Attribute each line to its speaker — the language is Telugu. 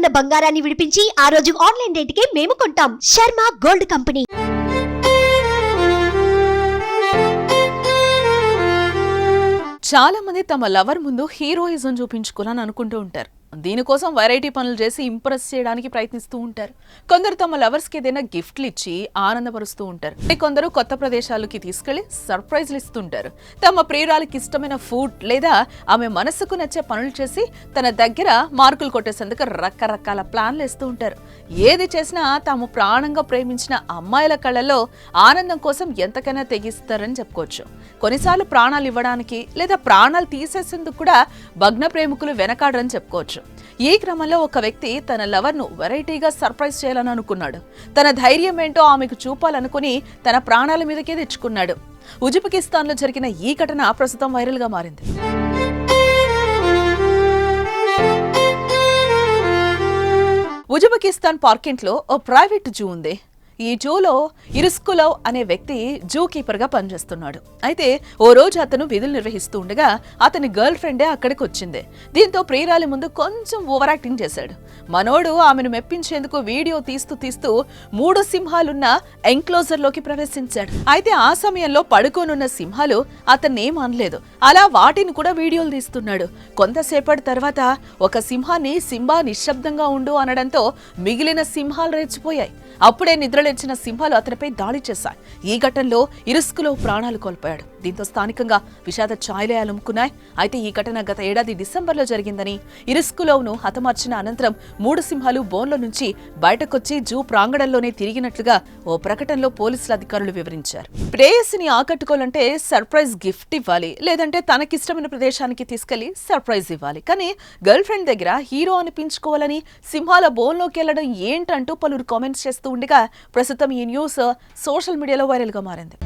Speaker 1: ఉన్న బంగారాన్ని విడిపించి ఆ రోజు ఆన్లైన్ రేటుకే మేము కొంటాం. Sharma gold company.
Speaker 2: చాలా మంది తమ లవర్ ముందు హీరోయిజం చూపించుకోవాలని అనుకుంటూ ఉంటారు. దీనికోసం వెరైటీ పనులు చేసి ఇంప్రెస్ చేయడానికి ప్రయత్నిస్తూ ఉంటారు. కొందరు తమ లవర్స్కి ఏదైనా గిఫ్ట్లు ఇచ్చి ఆనందపరుస్తూ ఉంటారు. కొందరు కొత్త ప్రదేశాలకి తీసుకెళ్ళి సర్ప్రైజ్లు ఇస్తుంటారు. తమ ప్రియురాలకి ఇష్టమైన ఫుడ్ లేదా ఆమె మనసుకు నచ్చే పనులు చేసి తన దగ్గర మార్కులు కొట్టేసేందుకు రకరకాల ప్లాన్లు వేస్తూ ఉంటారు. ఏది చేసినా తాము ప్రాణంగా ప్రేమించిన అమ్మాయిల కళ్ళలో ఆనందం కోసం ఎంతకైనా తెగిస్తారని చెప్పుకోవచ్చు. కొన్నిసార్లు ప్రాణాలు ఇవ్వడానికి లేదా ప్రాణాలు తీసేసేందుకు కూడా భగ్న ప్రేమికులు వెనకాడరని చెప్పుకోవచ్చు. ఈ క్రమంలో ఒక వ్యక్తి తన లవర్ను వెరైటీగా సర్ప్రైజ్ చేయాలని అనుకున్నాడు? తన ధైర్యం ఏంటో ఆమెకు చూపాలనుకుని తన ప్రాణాల మీదకే తెచ్చుకున్నాడు. ఉజ్బెకిస్తాన్లో జరిగిన ఈ ఘటన ప్రస్తుతం వైరల్గా మారింది. ఉజ్బెకిస్తాన్ పార్కింట్లో ఓ ప్రైవేట్ జూ ఉంది. ఈ జూలో ఇరుస్కులవ్ అనే వ్యక్తి జూ కీపర్గా పనిచేస్తున్నాడు. అయితే ఓ రోజు అతను విధులు నిర్వహిస్తూ ఉండగా అతని గర్ల్ ఫ్రెండే అక్కడికి వచ్చింది. దీంతో ప్రియురాలి ముందు కొంచెం ఓవర్ యాక్టింగ్ చేశాడు. మనోడు ఆమెను మెప్పించేందుకు వీడియో తీస్తూ తీస్తూ మూడు సింహాలున్న ఎంక్లోజర్లోకి ప్రవేశించాడు. అయితే ఆ సమయంలో పడుకోనున్న సింహాలు అతన్ని అనలేదు. అలా వాటిని కూడా వీడియోలు తీస్తున్నాడు. కొంతసేపటి తర్వాత ఒక సింహాన్ని సింబా నిశ్శబ్దంగా ఉండు అనడంతో మిగిలిన సింహాలు రెచ్చిపోయాయి. అప్పుడే నిద్రలేచిన సింహాలు అతనిపై దాడి చేశాయి. ఈ ఘటనలో ఇరుస్కులో ప్రాణాలు కోల్పోయాడు. దీంతో స్థానికంగా విషాద ఛాయలయాలు అమ్ముకున్నాయి అయితే ఈ ఘటన గత ఏడాది డిసెంబర్లో జరిగిందని ఇరుస్కులోను హతమార్చిన అనంతరం మూడు సింహాలు బోన్లో నుంచి బయటకొచ్చి జూ ప్రాంగణంలోనే తిరిగినట్లుగా ఓ ప్రకటనలో పోలీసుల అధికారులు వివరించారు. ప్రేయసిని ఆకట్టుకోవాలంటే సర్ప్రైజ్ గిఫ్ట్ ఇవ్వాలి. లేదంటే తనకిష్టమైన ప్రదేశానికి తీసుకెళ్ళి సర్ప్రైజ్ ఇవ్వాలి. కానీ గర్ల్ ఫ్రెండ్ దగ్గర హీరో అనిపించుకోవాలని సింహాల బోన్లోకి వెళ్ళడం ఏంటంటూ పలువురు కామెంట్స్ చేస్తూ ఉండగా ప్రస్తుతం ఈ న్యూస్ సోషల్ మీడియాలో వైరల్గా మారింది.